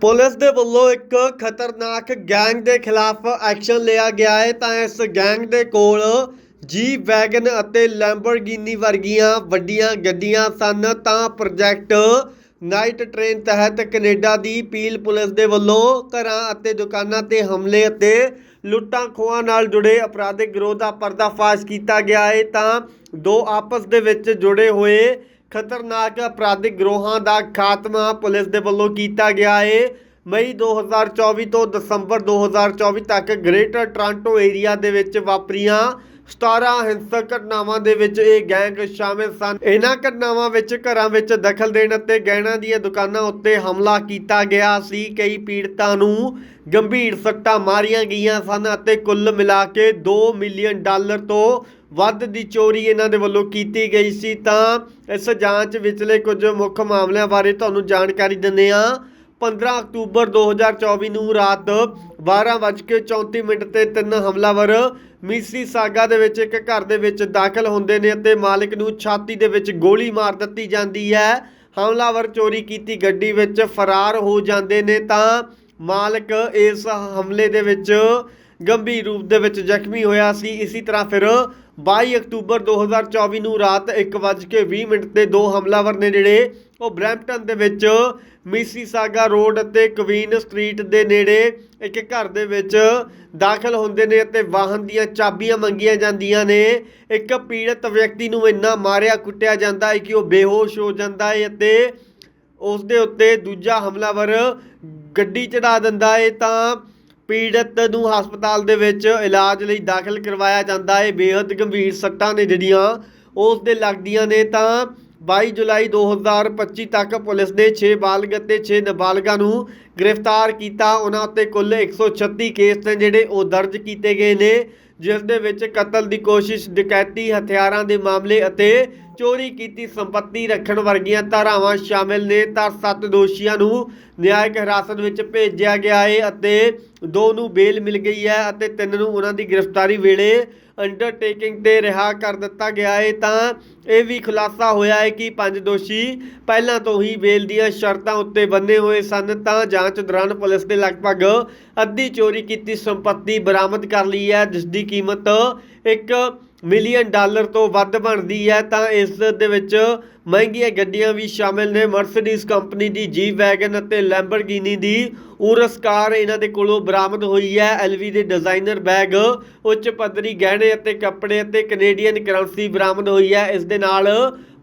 Police ਦੇ ਵੱਲੋਂ ਇੱਕ ਖਤਰਨਾਕ ਗੈਂਗ ਦੇ ਖਿਲਾਫ ਐਕਸ਼ਨ ਲਿਆ ਗਿਆ ਹੈ। ਤਾਂ ਇਸ ਗੈਂਗ ਦੇ ਕੋਲ ਜੀ ਵੈਗਨ ਅਤੇ ਲੈਂਬਰਗਿਨੀ ਵਰਗੀਆਂ ਵੱਡੀਆਂ ਗੱਡੀਆਂ ਸਨ। ਤਾਂ ਪ੍ਰੋਜੈਕਟ ਨਾਈਟ ਟ੍ਰੇਨ ਤਹਿਤ ਕੈਨੇਡਾ ਦੀ ਪੀਲ ਪੁਲਿਸ ਦੇ ਵੱਲੋਂ ਘਰਾਂ ਅਤੇ ਦੁਕਾਨਾਂ ਤੇ ਹਮਲੇ ਅਤੇ ਲੁੱਟਾਂ ਖੋਹਾਂ ਨਾਲ ਜੁੜੇ ਅਪਰਾਧਿਕ ਗਿਰੋਹ ਦਾ ਪਰਦਾਫਾਸ਼ ਕੀਤਾ ਗਿਆ ਹੈ। ਤਾਂ ਦੋ ਆਪਸ ਦੇ ਵਿੱਚ ਜੁੜੇ ਹੋਏ ਖਤਰਨਾਕ ਅਪਰਾਧਿਕ ਗਰੋਹਾਂ ਦਾ ਖਾਤਮਾ ਪੁਲਿਸ ਦੇ ਵੱਲੋਂ ਕੀਤਾ ਗਿਆ ਏ। ਮਈ 2024 ਤੋਂ ਦਸੰਬਰ 2024 ਤੱਕ ਗ੍ਰੇਟਰ ਟੋਰਾਂਟੋ ਏਰੀਆ ਦੇ ਵਿੱਚ ਵਾਪਰੀਆਂ 17 ਹਿੰਸਕ ਘਟਨਾਵਾਂ ਦੇ ਵਿੱਚ ਇਹ ਗੈਂਗ ਸ਼ਾਮਿਲ ਸਨ। ਇਹਨਾਂ ਘਟਨਾਵਾਂ ਵਿੱਚ ਘਰਾਂ ਵਿੱਚ ਦਖਲ ਦੇਣ ਅਤੇ ਗਹਿਣਾ ਦੀਆਂ ਦੁਕਾਨਾਂ ਉੱਤੇ ਹਮਲਾ ਕੀਤਾ ਗਿਆ ਸੀ। ਕਈ ਪੀੜਤਾਂ ਨੂੰ ਗੰਭੀਰ ਸੱਟਾਂ ਮਾਰੀਆਂ ਗਈਆਂ ਸਨ ਅਤੇ ਕੁੱਲ ਮਿਲਾ ਕੇ 2 ਮਿਲੀਅਨ ਡਾਲਰ ਤੋਂ ਵੱਧ ਦੀ ਚੋਰੀ ਇਹਨਾਂ ਦੇ ਵੱਲੋਂ ਕੀਤੀ ਗਈ ਸੀ। ਤਾਂ ਇਸ ਜਾਂਚ ਵਿਚਲੇ ਕੁਝ ਮੁੱਖ ਮਾਮਲਿਆਂ ਬਾਰੇ ਤੁਹਾਨੂੰ ਜਾਣਕਾਰੀ ਦਿੰਦੇ ਹਾਂ। 15 ਅਕਤੂਬਰ 2024 ਨੂੰ ਰਾਤ 12:34 ਮਿੰਟ ਤੇ ਤਿੰਨ ਹਮਲਾਵਰ ਮਿਸੀ ਸਾਗਾ ਦੇ ਵਿੱਚ ਇੱਕ ਘਰ ਦੇ ਵਿੱਚ ਦਾਖਲ ਹੁੰਦੇ ਨੇ ਅਤੇ ਮਾਲਕ ਨੂੰ ਛਾਤੀ ਦੇ ਵਿੱਚ ਗੋਲੀ ਮਾਰ ਦਿੱਤੀ ਜਾਂਦੀ ਹੈ। ਹਮਲਾਵਰ ਚੋਰੀ ਕੀਤੀ ਗੱਡੀ ਵਿੱਚ ਫਰਾਰ ਹੋ ਜਾਂਦੇ ਨੇ ਤਾਂ ਮਾਲਕ ਇਸ ਹਮਲੇ ਦੇ ਵਿੱਚ ਗੰਭੀਰ ਰੂਪ ਦੇ ਵਿੱਚ ਜ਼ਖਮੀ ਹੋਇਆ ਸੀ। ਇਸੇ ਤਰ੍ਹਾਂ ਫਿਰ 22 ਅਕਤੂਬਰ 2024 ਨੂੰ ਰਾਤ 1:20 ਮਿੰਟ ਤੇ ਦੋ ਹਮਲਾਵਰ ਨੇ ਜਿਹੜੇ ਉਹ ਬਰੈਂਪਟਨ ਦੇ ਵਿੱਚ ਮਿਸੀਸਾਗਾ ਰੋਡ ਅਤੇ ਕਵੀਨ ਸਟਰੀਟ ਦੇ ਨੇੜੇ ਇੱਕ ਘਰ ਦੇ ਵਿੱਚ ਦਾਖਲ ਹੁੰਦੇ ਨੇ ਅਤੇ ਵਾਹਨ ਦੀਆਂ ਚਾਬੀਆਂ ਮੰਗੀਆਂ ਜਾਂਦੀਆਂ ਨੇ। ਇੱਕ ਪੀੜਤ ਵਿਅਕਤੀ ਨੂੰ ਇੰਨਾ ਮਾਰਿਆ ਕੁੱਟਿਆ ਜਾਂਦਾ ਹੈ ਕਿ ਉਹ ਬੇਹੋਸ਼ ਹੋ ਜਾਂਦਾ ਹੈ ਅਤੇ ਉਸ ਦੇ ਉੱਤੇ ਦੂਜਾ ਹਮਲਾਵਰ ਗੱਡੀ ਚੜਾ ਦਿੰਦਾ ਹੈ। ਤਾਂ ਪੀੜਤ ਨੂੰ ਹਸਪਤਾਲ ਦੇ ਵਿੱਚ ਇਲਾਜ ਲਈ ਦਾਖਲ ਕਰਵਾਇਆ ਜਾਂਦਾ ਹੈ। ਬੇहद ਗੰਭੀਰ ਸੱਟਾਂ ਨੇ ਜਿਹੜੀਆਂ ਉਸ ਦੇ ਲੱਗਦੀਆਂ ਨੇ ਤਾਂ 22 ਜੁਲਾਈ 2025 ਤੱਕ ਪੁਲਿਸ ਨੇ 6 ਬਾਲਗ ਅਤੇ 6 ਨਾਬਾਲਗਾਂ ਨੂੰ ਗ੍ਰਿਫਤਾਰ ਕੀਤਾ। ਉਹਨਾਂ ਉੱਤੇ ਕੁੱਲ 136 ਕੇਸ ਨੇ ਜਿਹੜੇ ਉਹ ਦਰਜ ਕੀਤੇ ਗਏ ਨੇ, ਜਿਸ ਦੇ ਵਿੱਚ ਕਤਲ ਦੀ ਕੋਸ਼ਿਸ਼, ਡਕੈਤੀ ਹਥਿਆਰਾਂ ਦੇ ਮਾਮਲੇ ਅਤੇ ਚੋਰੀ ਕੀਤੀ ਸੰਪਤੀ ਰੱਖਣ ਵਰਗੀਆਂ ਧਾਰਾਵਾਂ ਸ਼ਾਮਿਲ ਨੇ ਤਾਂ ਸੱਤ ਦੋਸ਼ੀਆਂ ਨੂੰ ਨਿਆਇਕ ਹਿਰਾਸਤ ਵਿੱਚ ਭੇਜਿਆ ਗਿਆ ਹੈ ਅਤੇ ਦੋ ਨੂੰ ਬੇਲ ਮਿਲ ਗਈ ਹੈ ਅਤੇ ਤਿੰਨ ਨੂੰ ਉਹਨਾਂ ਦੀ ਗ੍ਰਿਫਤਾਰੀ ਵੇਲੇ ਅੰਡਰਟੇਕਿੰਗ ਤੇ ਰਿਹਾ ਕਰ ਦਿੱਤਾ ਗਿਆ ਹੈ ਤਾਂ ਇਹ ਵੀ ਖੁਲਾਸਾ ਹੋਇਆ ਹੈ ਕਿ ਪੰਜ ਦੋਸ਼ੀ ਪਹਿਲਾਂ ਤੋਂ ਹੀ ਬੇਲ ਦੀਆਂ ਸ਼ਰਤਾਂ ਉੱਤੇ ਬੰਨੇ ਹੋਏ ਸਨ। ਤਾਂ ਜਾਂਚ ਦੌਰਾਨ ਪੁਲਿਸ ਨੇ ਲਗਭਗ ਅੱਧੀ ਚੋਰੀ ਕੀਤੀ ਸੰਪਤੀ ਬਰਾਮਦ ਕਰ ਲਈ ਹੈ, ਜਿਸ ਦੀ ਕੀਮਤ ਇੱਕ ਮਿਲੀਅਨ ਡਾਲਰ ਤੋਂ ਵੱਧ ਬਣਦੀ ਹੈ, ਤਾਂ ਇਸ ਦੇ ਵਿੱਚ ਮਹਿੰਗੀਆਂ ਗੱਡੀਆਂ ਵੀ ਸ਼ਾਮਿਲ ਨੇ। ਮਰਸੀਡੀਜ਼ ਕੰਪਨੀ ਦੀ ਜੀ ਵੈਗਨ ਅਤੇ ਲੈਂਬਰਗਿਨੀ ਦੀ ਉਰਸ ਕਾਰ ਇਹਨਾਂ ਦੇ ਕੋਲੋਂ ਬਰਾਮਦ ਹੋਈ ਹੈ। ਐਲਵੀ ਦੇ ਡਿਜ਼ਾਈਨਰ ਬੈਗ ਉੱਚ ਪੱਧਰੀ ਗਹਿਣੇ ਅਤੇ ਕੱਪੜੇ ਅਤੇ ਕੈਨੇਡੀਅਨ ਕਰੰਸੀ ਬਰਾਮਦ ਹੋਈ ਹੈ। ਇਸ ਦੇ ਨਾਲ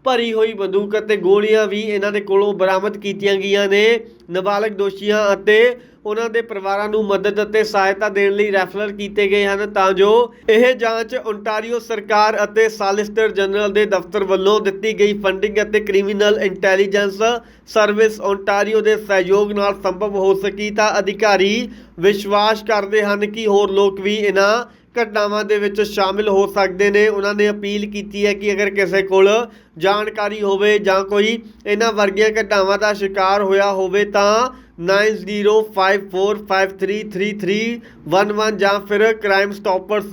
ਭਰੀ ਹੋਈ ਬੰਦੂਕ ਅਤੇ ਗੋਲੀਆਂ ਵੀ ਇਹਨਾਂ ਦੇ ਕੋਲੋਂ ਬਰਾਮਦ ਕੀਤੀਆਂ ਗਈਆਂ ਨੇ। ਨਾਬਾਲਗ ਦੋਸ਼ੀਆਂ ਅਤੇ ਉਹਨਾਂ ਦੇ ਪਰਿਵਾਰਾਂ ਨੂੰ ਮਦਦ ਅਤੇ ਸਹਾਇਤਾ ਦੇਣ ਲਈ ਰੈਫਰਲ ਕੀਤੇ ਗਏ ਹਨ ਤਾਂ ਜੋ ਇਹ ਜਾਂਚ ਓਨਟਾਰੀਓ ਸਰਕਾਰ ਅਤੇ ਸਾਲਿਸਟਰ ਜਨਰਲ ਦੇ ਦਫ਼ਤਰ ਵੱਲੋਂ ਦਿੱਤੀ ਗਈ ਫੰਡਿੰਗ ਅਤੇ ਕ੍ਰਿਮੀਨਲ ਇੰਟੈਲੀਜੈਂਸ ਸਰਵਿਸ ਓਨਟਾਰੀਓ ਦੇ ਸਹਿਯੋਗ ਨਾਲ ਸੰਭਵ ਹੋ ਸਕੀ ਤਾਂ ਅਧਿਕਾਰੀ ਵਿਸ਼ਵਾਸ ਕਰਦੇ ਹਨ ਕਿ ਹੋਰ ਲੋਕ ਵੀ ਇਹਨਾਂ ਘਟਨਾਵਾਂ ਦੇ ਵਿੱਚ ਸ਼ਾਮਿਲ ਹੋ ਸਕਦੇ ਨੇ। ਉਹਨਾਂ ਨੇ ਅਪੀਲ ਕੀਤੀ ਹੈ ਕਿ ਅਗਰ ਕਿਸੇ ਕੋਲ ਜਾਣਕਾਰੀ ਹੋਵੇ ਜਾਂ ਕੋਈ ਇਹਨਾਂ ਵਰਗੀਆਂ ਘਟਨਾਵਾਂ ਦਾ ਸ਼ਿਕਾਰ ਹੋਇਆ ਹੋਵੇ ਤਾਂ 9054533311 ਜਾਂ ਫਿਰ ਕ੍ਰਾਈਮ ਸਟਾਪਰਸ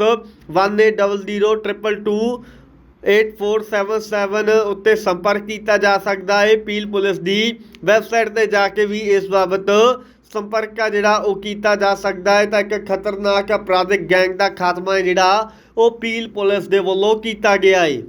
180022 8477 ਉੱਤੇ ਸੰਪਰਕ ਕੀਤਾ ਜਾ ਸਕਦਾ ਹੈ। ਪੀਲ ਪੁਲਿਸ ਦੀ ਵੈਬਸਾਈਟ ਤੇ ਜਾ ਕੇ ਵੀ ਇਸ ਬਾਬਤ ਸੰਪਰਕ ਆ ਜਿਹੜਾ ਉਹ ਕੀਤਾ ਜਾ ਸਕਦਾ ਹੈ, ਤਾਂ ਇੱਕ ਖਤਰਨਾਕ ਅਪਰਾਧਿਕ ਗੈਂਗ ਦਾ ਖਾਤਮਾ ਹੈ ਜਿਹੜਾ ਉਹ ਪੀਲ ਪੁਲਿਸ ਦੇ ਵੱਲੋਂ ਕੀਤਾ ਗਿਆ ਹੈ।